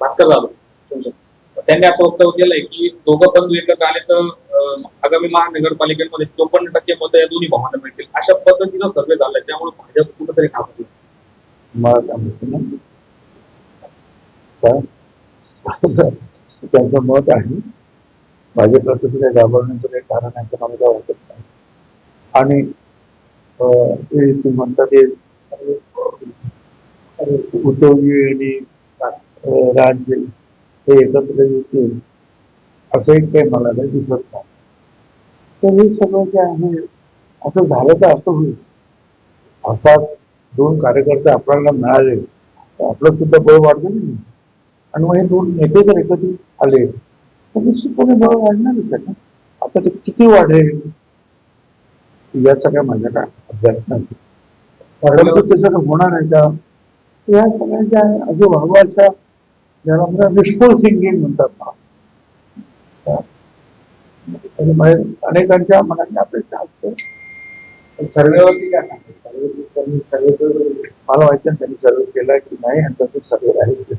भास्कर जाधव. त्यांनी असं वक्तव्य केलंय की दोघं पण एकत्र आले तर आगामी महानगरपालिकेमध्ये चोपन्न टक्के मत या दोन्ही भावांना मिळतील. अशा पद्धतीनं सर्वे झालाय त्यामुळे भाजप कुठेतरी घाबरली मला त्यांचं मत आहे. भाजपला तसं काही घाबरण्याचं काही कारण आहे तर मला काय वाटत नाही. आणि ते म्हणतात ते उद्योगी आणि राज्य हे एकत्र येतील असंही काही मला काही दिसत नाही. तर हे सगळं जे आहे असं झालं तर असं होईल. अर्थात दोन कार्यकर्ते आपल्याला मिळाले तर आपलं सुद्धा बळ वाढतं नाही. आणि मग हे दोन नेते जर एकत्र आले. तर निश्चितपणे बळ वाढणारच आहे ना आता ते किती वाढेल याचा काय माझ्या काय अभ्यास नाही. परंतु ते सगळं होणार आहे का? या सगळ्यांच्या आजूबाजूच्या ज्याला म्हणजे विशफुल थिंकिंग म्हणतात. त्याच्यामुळे अनेकांच्या मनाची अपेक्षा असते. सर्वेवरती काय सांगतो सर्वे त्यांनी सर्वे मला वाटतं त्यांनी सर्वे केला की नाही आणि तसं सर्वे राहील.